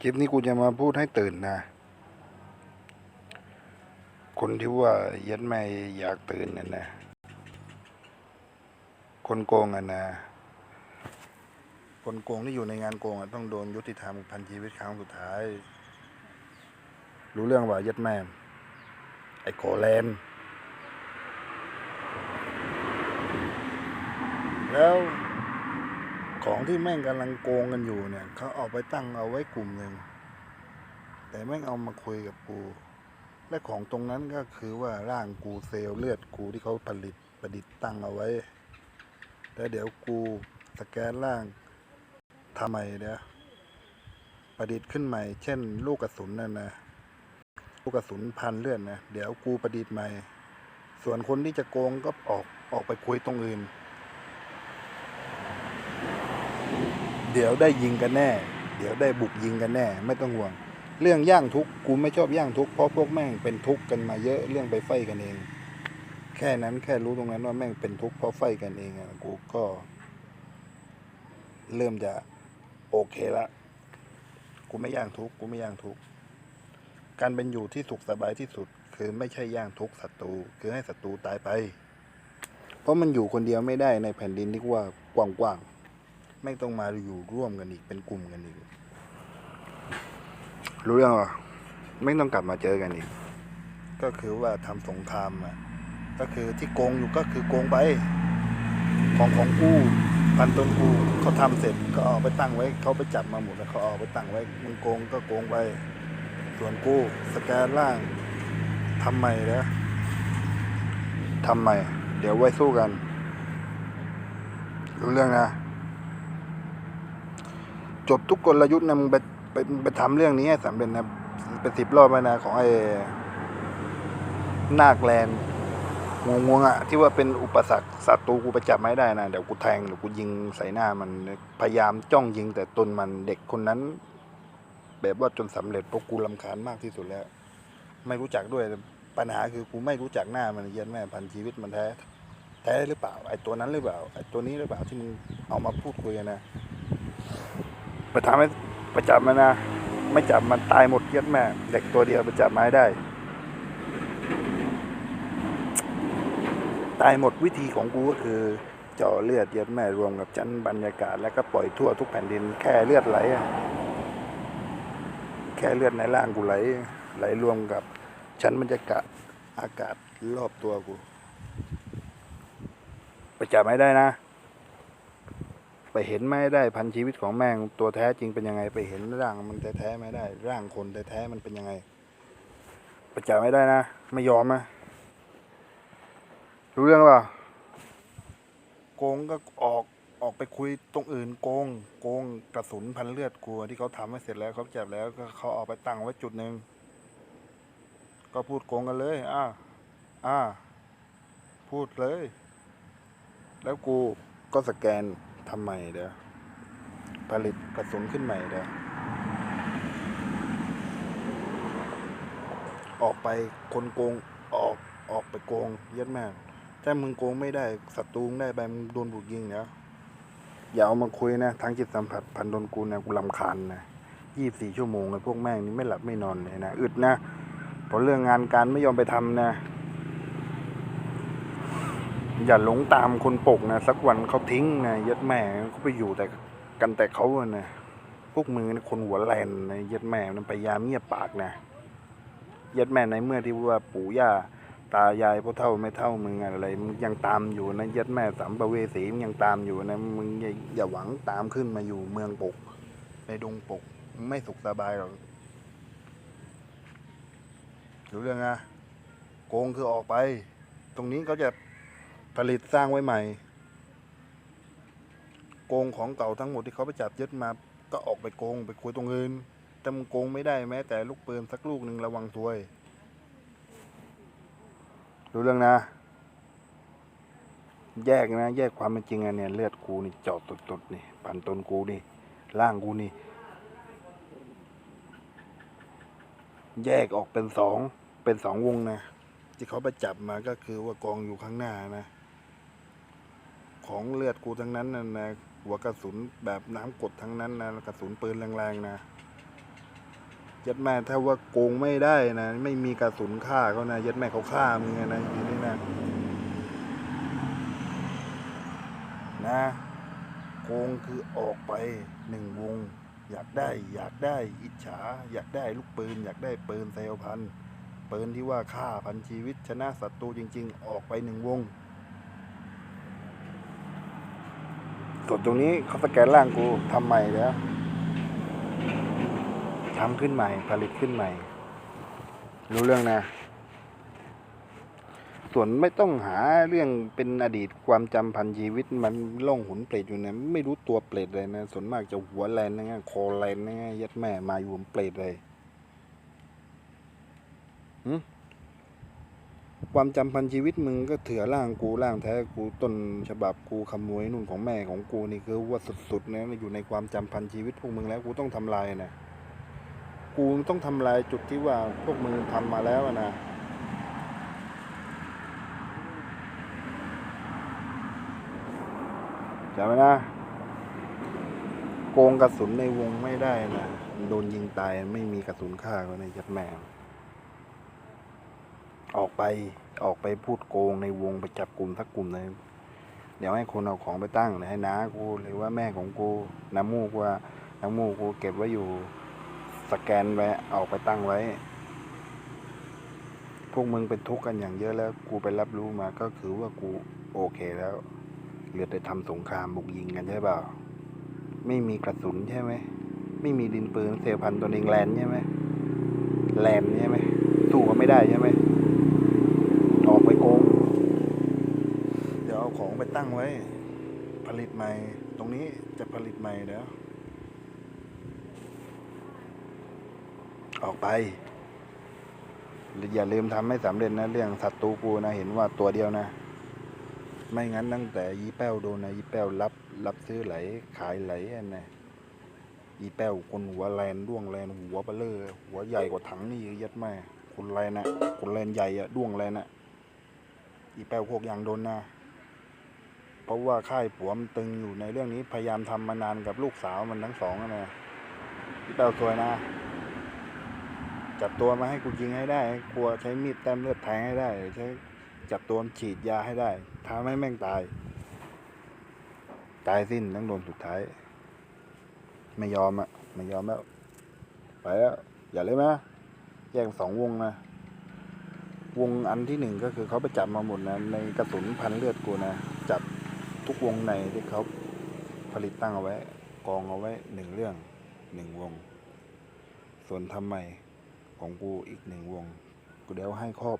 คลิปนี้กูจะมาพูดให้ตื่นนะ คนที่ว่าย็ดไม่อยากตื่นน่ะนะ คนโกงอะนะ คนโกงที่อยู่ในงานโกงอะต้องโดนยุติธรรมพันชีวิตครั้งสุดท้าย รู้เรื่องว่าย็ดแม่ไอ้โคแลนแล้ว ของที่แม่งกำลังโกงกันอยู่เนี่ยเขาเอาไปตั้งเอาไว้กลุ่มหนึ่งแต่แม่งเอามาคุยกับกู และของตรงนั้นก็คือว่าร่างกูเซลล์เลือดกูที่เขาผลิตประดิษฐ์ตั้งเอาไว้ แล้วเดี๋ยวกูสแกนร่างทำไมเดี๋ยวประดิษฐ์ขึ้นใหม่ เช่น ลูกกระสุนนั่นนะลูกกระสุนพันเลือดนะเดี๋ยวกูประดิษฐ์ใหม่ ส่วนคนที่จะโกงก็ออกออกไปคุยตรงอื่น เดี๋ยวได้ยิงกันแน่ เดี๋ยวได้บุกยิงกันแน่ ไม่ต้องห่วง เรื่องย่างทุกกูไม่ชอบย่างทุกเพราะพวกแม่งเป็นทุกกันมาเยอะเรื่องไปไฟกันเอง แค่นั้นแค่รู้ตรงนั้นว่าแม่งเป็นทุกเพราะไฟกันเองอะกูก็ เริ่มจะโอเคละกูไม่ย่างทุกกูไม่ย่างทุกการเป็นอยู่ที่สุขสบายที่สุด คือไม่ใช่ย่างทุกศัตรูคือให้ศัตรูตายไป เพราะมันอยู่คนเดียวไม่ได้ในแผ่นดินที่ว่ากว้างๆ ไม่ต้องมาอยู่ร่วมกันอีกเป็นกลุ่มกันอีก รู้เรื่องว่ไม่ต้องกลับมาเจอกันอีก ก็คือว่าทำสงครามอะก็คือที่โกงอยู่ก็คือโกงไปของของกูพันต้นกูเขาทำเสร็จก็เอาไปตั้งไว้เขาไปจับมาหมดแล้วเขาเอาไปตั้งไว้มึงโกงก็โกงไปส่วนกูสแกนล่างทำใหม่นะทำใหม่ เดี๋ยวไว้สู้กัน รู้เรื่องนะ จบทุกกลยุทธ์นะมึงไปไปมึงไปทำเรื่องนี้ให้สำเร็จนะเป็นสิบรอบไปนะของไอ้นาคแลนงงงอะ ที่ว่าเป็นอุปสรรคศัตรูกูไปจับไม่ได้นะเดี๋ยวกูแทงหรือกูยิงใส่หน้ามันพยายามจ้องยิงแต่ตนมันเด็กคนนั้น แบบว่าจนสำเร็จเพราะกูลำคาญมากที่สุดแล้ว ไม่รู้จักด้วยปัญหาคือกูไม่รู้จักหน้ามันเย็นแม่พันชีวิตมันแท้ แท้หรือเปล่าไอ้ตัวนั้นหรือเปล่าไอ้ตัวนี้หรือเปล่าที่มึงเอามาพูดคุยนน ไปทำให้ไปจับมันนะ ไม่จับมันตายหมดเย็ดแม่ เด็กตัวเดียวไปจับไม้ได้ ตายหมดวิธีของกูก็คือเจาะเลือดเย็ดแม่รวมกับชั้นบรรยากาศ แล้วก็ปล่อยทั่วทุกแผ่นดิน แค่เลือดไหลแค่เลือดในร่างกูไหล ไหลรวมกับชั้นบรรยากาศอากาศรอบตัวกูไปจับไม่ได้นะ ไปเห็นไม่ได้พันชีวิตของแม่งตัวแท้จริงเป็นยังไง ไปเห็นร่างมันแท้ๆไม่ได้ ร่างคนแท้ๆมันเป็นยังไงไปจับไม่ได้นะ ไม่ยอมนะรู้เรื่องเปล่าโกงก็ออกออกไปคุยตรงอื่นโกง โกงกระสุนพันเลือดกลัวที่เขาทำให้เสร็จแล้วเขาจับแล้วก็เขาเอาไปตั้งไว้จุดหนึ่งก็พูดโกงกันเลย อ่าอ่าพูดเลย แล้วกูก็สแกน ทำใหม่เด้อผลิตกระสุนขึ้นใหม่เด้อออกไปคนโกงออกออกไปโกงเย็ดแม่งถ้ามึงโกงไม่ได้ศัตรูงได้ไปมึงโดนบุกยิงเดี๋ยวอย่าเอามาคุยนะทางจิตสัมผัสพันโดนกูนะกูลำคาญนะยี่สี่ชั่วโมงเลยพวกแม่งนี่ไม่หลับไม่นอนเลยนะอึดนะเพราะเรื่องงานการไม่ยอมไปทำนะ อย่าหลงตามคนปกนะสักวันเขาทิ้งนะยัดแม่เขาไปอยู่แต่กันแต่เขาอะนะพวกมือนะคนหัวแลนนะยัดแม่มันพยายามเงียบปากนะยัดแม่ในเมื่อที่ว่าปู่ย่าตายายพ่อเท่าไม่เท่ามึงอะไรมึงยังตามอยู่นะยัดแม่สัมภเวสีมึงยังตามอยู่นะมึงอย่าหวังตามขึ้นมาอยู่เมืองปก ในดงปกไม่สุขสบายหรอกรู้เรื่องอะโกงคือออกไป ตรงนี้เขาจะ ผลิตสร้างไว้ใหม่ โกงของเก่าทั้งหมดที่เขาไปจับยึดมา ก็ออกไปโกงไปคุยตรงอื่นแต่มึงโกงไม่ได้แม้แต่ลูกปืนสักลูกหนึ่งระวังตัวรู้เรื่องนะ แยกนะ แยกความเป็นจริงอะเนี่ย เลือดกูนี่เจอดตุดๆนี่ปันตนกูนี่ร่างกูนี่ แยกออกเป็นสองเป็นสองวงนะที่เขาไปจับมาก็คือว่ากองอยู่ข้างหน้านะ ของเลือดกูทั้งนั้นนะนะหัวกระสุนแบบน้ำกดทั้งนั้นนะกระสุนปืนแรงๆนะยัดแม่ถ้าว่าโกงไม่ได้นะ ไม่มีกระสุนฆ่าเขานะยัดแม่เขาฆ่ามึงไงนะทีนี้นะนะโกงคือออกไปหนึ่งวง อยากได้อยากได้อิจฉา อยากได้ลูกปืน อยากได้ปืนเซลพันปืนที่ว่าฆ่าพันชีวิตชนะศัตรูจริง ๆ ออกไปหนึ่งวง ส่วนตรงนี้เขาสแกนร่างกูทำใหม่แล้วทำขึ้นใหม่ ผลิตขึ้นใหม่ รู้เรื่องนะ ส่วนไม่ต้องหาเรื่องเป็นอดีตความจำพันชีวิตมันล่องหุนเปรตอยู่นะไม่รู้ตัวเปรตเลยนะ ส่วนมากจะหัวแลนนะคอแลนนะยัดแม่มาอยู่เปรตเลยหึ ความจำพันชีวิตมึงก็เถื่อร่างกูร่างแท้กูต้นฉบับกูขโมยนู่นของแม่ของกูนี่คือว่าสุดๆนะอยู่ในความจำพันชีวิตพวกมึงแล้วกูต้องทำลายนะกูต้องทำลายจุดที่ว่าพวกมึงทำมาแล้วนะจำไว้นะ โกงกระสุนในวงไม่ได้นะโดนยิงตายไม่มีกระสุนฆ่าก็ในยัดแม่ ไปออกไปพูดโกงในวงไปจับกลุ่มทักกลุ่มเลยเดี๋ยวให้คนเอาของไปตั้งเดี๋ยวให้น้ากูหรือว่าแม่ของกูน้ำมูกว่าน้ำมูกกูเก็บไว้อยู่สแกนไว้เอาไปตั้งไว้ พวกมึงเป็นทุกข์กันอย่างเยอะแล้ว กูไปรับรู้มาก็คือว่ากูโอเคแล้วเหลือแต่ทำสงครามบุกยิงกันใช่เปล่าไม่มีกระสุนใช่ไหมไม่มีดินปืนเซลพันตัวเองแลนใช่ไหมแลนใช่ไหมสู้ก็ไม่ได้ใช่ไหม ออกไปโกง เดี๋ยวเอาของไป ตั้งไว้ ผลิตใหม่ ตรงนี้จะผลิตใหม่เดี๋ยวออกไป อย่าลืมทำให้สำเร็จนะ เรื่องศัตรูกูนะ เห็นว่าตัวเดียวนะ ไม่งั้นตั้งแต่ยีแป้วโดนนะยีแป้วรับ รับซื้อไหล ขายไหลอันนะยีแป้วคนหัวแลนด้วงแลนหัวเบลเลอร์หัวใหญ่กว่าถังนี่ยัดแม่คนแลนนะคนแลนใหญ่อะด้วงแลนอะยีแป้วพวกยางโดนนะ เพราะว่าค่ายผัวมันตึงอยู่ในเรื่องนี้พยายามทำมานานกับลูกสาวมันทั้งสองนะยีแป้วสวยนะ จับตัวมาให้กูยิงให้ได้ กลัวใช้มีดแต้มเลือดแทงให้ได้ใช้จับตัวมฉีดยาให้ได้ทำให้แม่งตาย ตายสิ้นทั้งโดนสุดท้าย ไม่ยอมอะไม่ยอมแล้ว ไปแล้ว อย่าเลยนะแยกสองวงนะวงอันที่หนึ่งก็คือเขาไปจับมาหมดนะในกระสุนพันเลือดกูนะ จับ ทุกวงในที่เขาผลิตตั้งเอาไว้ กองเอาไว้หนึ่งเรื่องหนึ่งวง ส่วนทำใหม่ของกูอีกหนึ่งวง กูเดี๋ยวให้ครอบ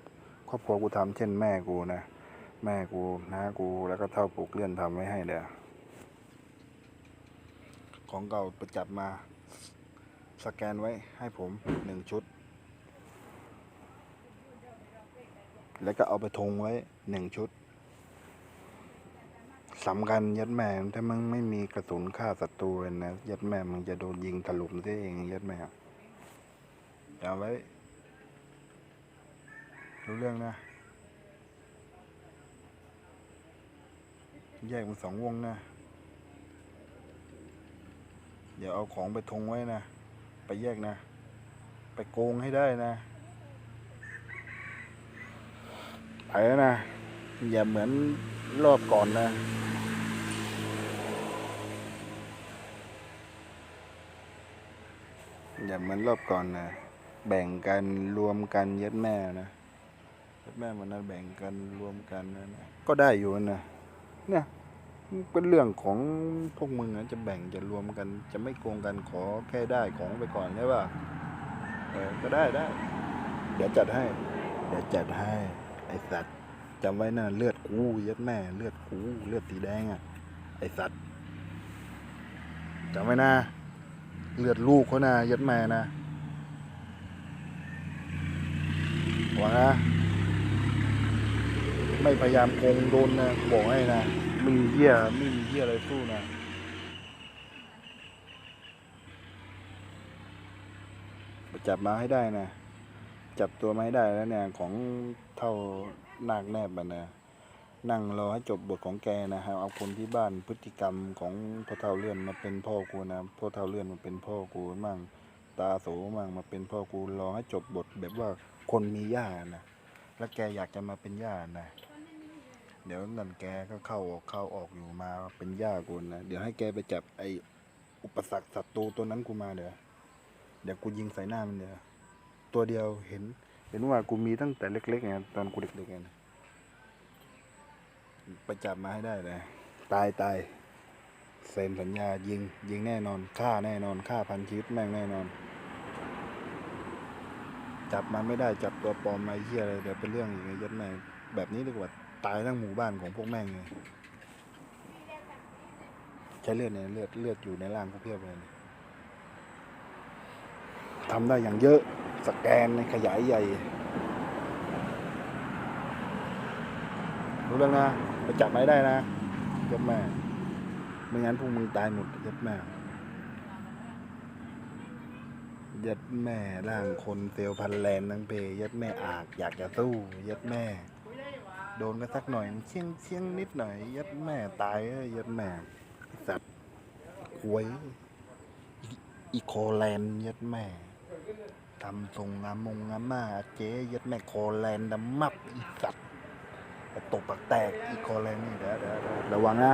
ครอบครัวกูทำเช่นแม่กูนะ แม่กูน้ากูแล้วก็เท่าปลูกเลื่อนทำไว้ให้เด้อของเก่าไปจับมาสแกนไว้ให้ผมหนึ่งชุด แล้วก็เอาไปทงไว้หนึ่งชุด สำคัญยัดแม่ถ้ามึงไม่มีกระสุนฆ่าศัตรูเลยนะยัดแม่มึงจะโดนยิงถล่มซะเองยัดแม่เอาไว้รู้เรื่องนะ แยกเป็นสองวงนะเดี๋ยวเอาของไปทงไว้นะ ไปแยกนะ ไปโกงให้ได้นะ ไปแล้วนะ อย่าเหมือนรอบก่อนนะ อย่าเหมือนรอบก่อนนะแบ่งกันรวมกันย็ดแม่นะย็ดแม่มันนั้นแบ่งกันรวมกันนะนะก็ได้อยู่นะเนี่ยเป็นเรื่องของพวกมึงนะจะแบ่งจะรวมกัน จะไม่โกงกันขอแค่ได้ของไปก่อนใช่ป่ะเออก็ได้ได้ เดี๋ยวจัดให้ เดี๋ยวจัดให้ ไอสัตว์จำไว้นะเลือดกูย็ดแม่เลือดกูเลือดสีแดงอะไอสัตว์จำไว้นะ เลือดลูกเขานะย็ดแม่นะหวังนะไม่พยายามโกงโดนนะบอกให้นะไม่มีเหี้ยไม่มีเหี้ยอะไรสู้นะจับมาให้ได้นะ จับตัวมาให้ได้แล้วเนี่ย ของเท่านาคแนบมันนะ นั่งรอให้จบบทของแกนะครับเอาคนที่บ้านพฤติกรรมของพ่อเท่าเลื่อนมาเป็นพ่อกูนะพ่อเท่าเลื่อนมาเป็นพ่อกูมั่งตาโสมากมาเป็นพ่อกูรอให้จบบทแบบว่าคนมีญาตินะแล้วแกอยากจะมาเป็นญาตินะเดี๋ยวนั่นแกก็เข้าออกเข้าออกอยู่มาเป็นญาติกูนะเดี๋ยวให้แกไปจับไออุปสรรคศัตรูตัวนั้นกูมาเดี๋ยวเดี๋ยวกูยิงใส่หน้ามันเดี๋ยวตัวเดียวเห็น เห็นว่ากูมีตั้งแต่เล็กๆไงตอนกูเด็กๆไงนะ ไปจับมาให้ได้เลยตายตายเซ็นสัญญายิง ยิงแน่นอนฆ่าแน่นอนฆ่าพันชีวิตแม่งแน่นอน จับมาไม่ได้จับตัวปลอมมาเหี้ยอะไรเดี๋ยวเป็นเรื่องอีกไอ้ยัดแม่งแบบนี้ดีกว่าตายทั้งหมู่บ้านของพวกแม่งเลยใช้เลือดเนี่ยเลือดเลือดอยู่ในร่างกูเพียบเลยทำได้อย่างเยอะสแกนในขยายใหญ่รู้เรื่องนะ ไปจับไม่ได้นะยัดแม่ไม่งั้นพวกมึงตายหมดยัดแม่ยัดแม่ร่างคนเซลพันแลนทั้งเพยัดแม่อากอยากจะสู้ยัดแม่ โดนก็สักหน่อยเชี่ยงเชี่ยงนิดหน่อย ยัดแม่ตายอ้ยยัดแม่สัตว์หวยอีโคแลนยัดแม่ทำทรงงามงงามมาเจ๊ยัดแม่โคแลนด์ดำมับอีสัตว์ ตกปากแตกอีกคนเลยนี่เดี๋ยวเดี๋ยวเดี๋ยวระวังนะ